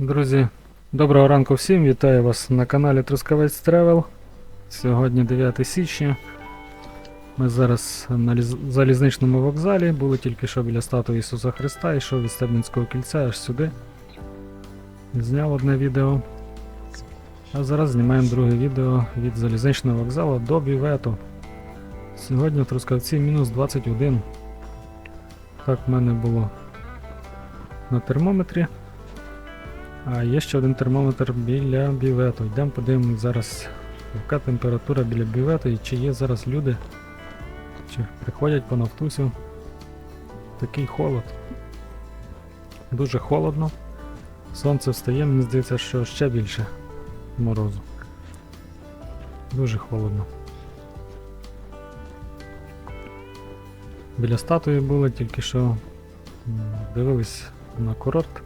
Друзі, доброго ранку всім, вітаю вас на каналі Трускавець Тревел. Сьогодні 9 січня. Ми зараз на залізничному вокзалі, були тільки що біля статуї Ісуса Христа, йшов від Стебницького кільця аж сюди. Зняв одне відео. А зараз знімаємо друге відео від залізничного вокзалу до бювету. Сьогодні в Трускавці мінус 21. Так в мене було на термометрі. А є ще один термометр біля бювету. Йдемо подивимось зараз, яка температура біля бювету і чи є зараз люди, чи приходять по нафтусю. Такий холод. Дуже холодно. Сонце встає, мені здається, що ще більше морозу. Дуже холодно. Біля статуї були тільки що дивились на курорт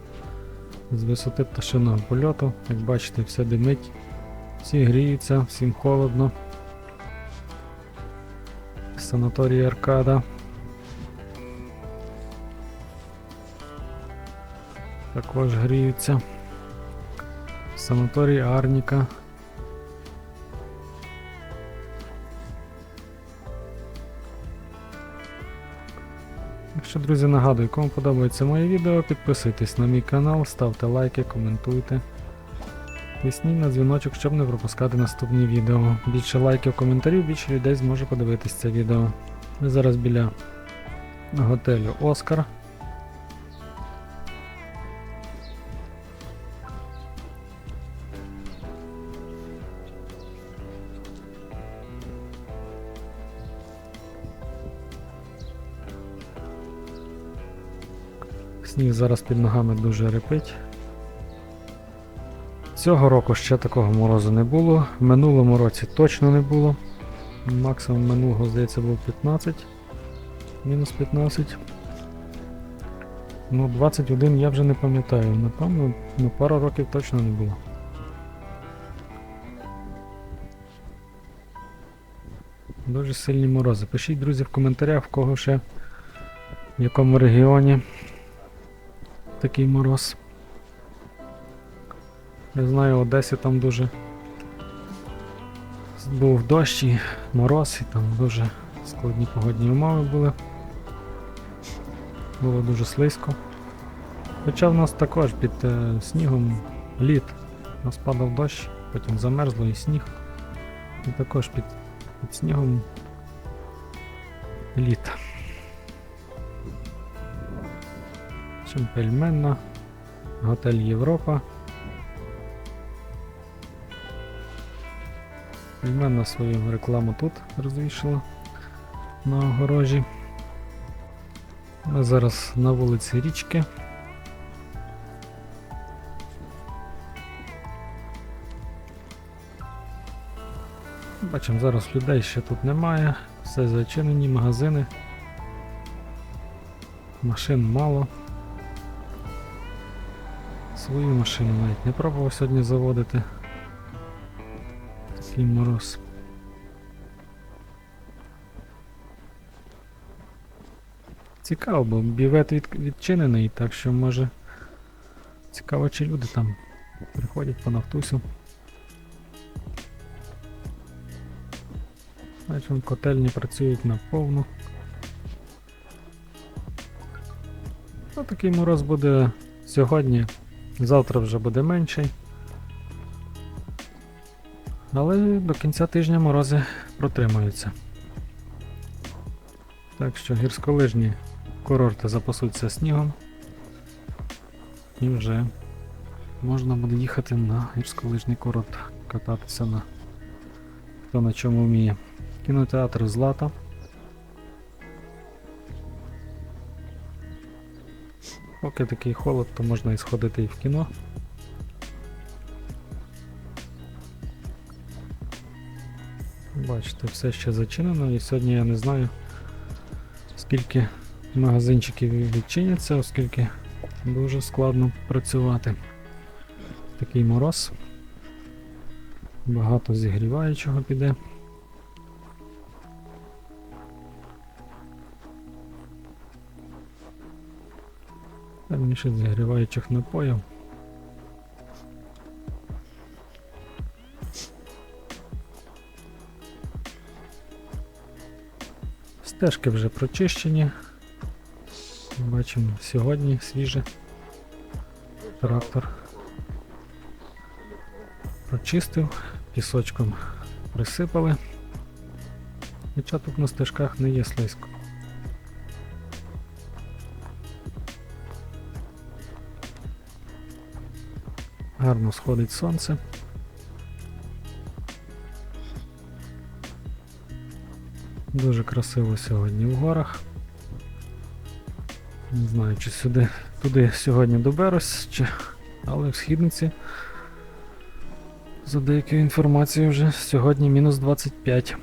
з висоти пташиного польоту. Як бачите, все димить, всі гріються, всім холодно. Санаторій Аркада. Також гріються. Санаторій Арніка. Якщо, друзі, нагадую, кому подобається моє відео, підписуйтесь на мій канал, ставте лайки, коментуйте. Тисніть на дзвіночок, щоб не пропускати наступні відео. Більше лайків, коментарів, більше людей зможе подивитись це відео. Ми зараз біля готелю Оскар. Сніг зараз під ногами дуже репить. Цього року ще такого морозу не було. В минулому році точно не було. Максимум минулого, здається, був 15. Мінус 15. Ну, 21 я вже не пам'ятаю. Напевно, ну, пару років точно не було. Дуже сильні морози. Пишіть, друзі, в коментарях, в кого ще в якому регіоні такий мороз. Я знаю, в Одесі там дуже був дощ і мороз, і там дуже складні погодні умови були. Було дуже слизько. Хоча в нас також під е, снігом лід. У нас падав дощ, потім замерзло і сніг. І також під, під снігом лід. Чемпельменна, готель Європа. Пельменна свою рекламу тут розвішала на огорожі. Ми зараз на вулиці річки. Бачимо, зараз людей ще тут немає, все зачинені, магазини. Машин мало. Свою машину навіть не пробував сьогодні заводити. Такий мороз. Цікаво, бо бівет від, відчинений, так що може цікаво, чи люди там приходять по нафтусю. Бачимо, котельні працюють на повну. Ну, такий мороз буде сьогодні, завтра вже буде менший. Але до кінця тижня морози протримуються. Так що гірськолижні курорти запасуться снігом. І вже можна буде їхати на гірськолижний курорт, кататися на хто на чому вміє. Кінотеатр Злата. Поки такий холод, то можна і сходити і в кіно. Бачите, все ще зачинено і сьогодні я не знаю скільки магазинчиків відчиняться, оскільки дуже складно працювати. Такий мороз. Багато зігріваючого піде. раніше зігріваючих напоїв. Стежки вже прочищені. Бачимо сьогодні свіже трактор прочистив, пісочком присипали, хоча тут на стежках не є слизько. Гарно сходить сонце. Дуже красиво сьогодні в горах. Не знаю, чи сюди туди сьогодні доберусь, чи... але в східниці. За деякою інформацією вже сьогодні мінус 25.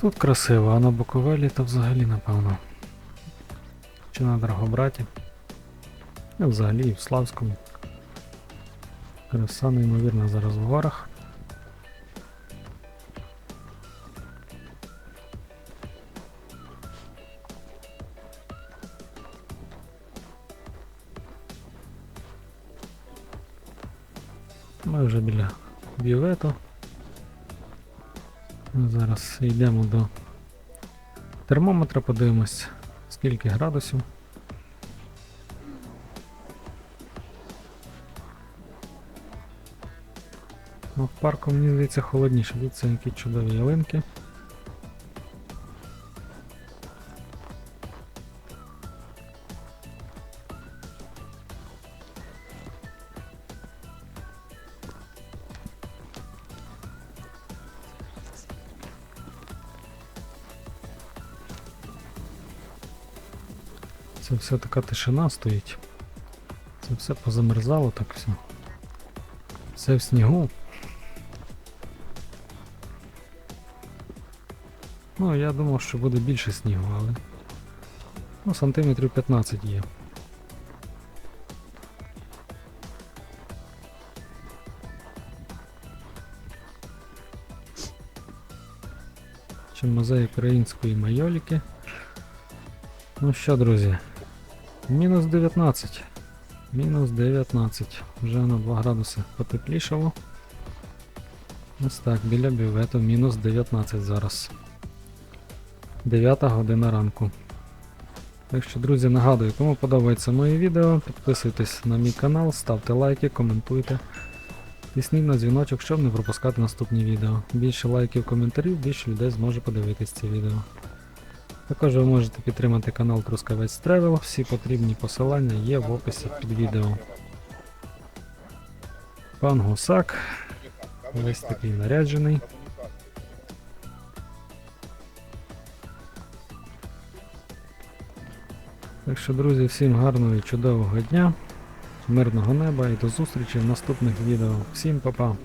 Тут красиво, а на Буковелі то взагалі напевно. Чи на Драгобраті. І взагалі і в Славському. Краса неймовірна зараз в горах. Ми вже біля бювету. Зараз йдемо до термометра, подивимось, скільки градусів. Ну, в парку мені здається холодніше, дивіться, які чудові ялинки. Це все така тишина стоїть. Це все позамерзало так все. Все в снігу. Ну, я думав, що буде більше снігу, але... Ну, сантиметрів 15 є. Чим музей української майоліки. Ну що, друзі? Мінус 19. Мінус 19. Вже на 2 градуси потеплішало. Ось так, біля бювету мінус 19 зараз. 9 година ранку. Так що, друзі, нагадую, кому подобається моє відео, підписуйтесь на мій канал, ставте лайки, коментуйте. Тисніть на дзвіночок, щоб не пропускати наступні відео. Більше лайків, коментарів, більше людей зможе подивитись це відео. Також ви можете підтримати канал Трускавець Travel, всі потрібні посилання є в описі під відео. Пан Гусак, весь такий наряджений. Так що, друзі, всім гарного і чудового дня, мирного неба і до зустрічі в наступних відео. Всім па-па!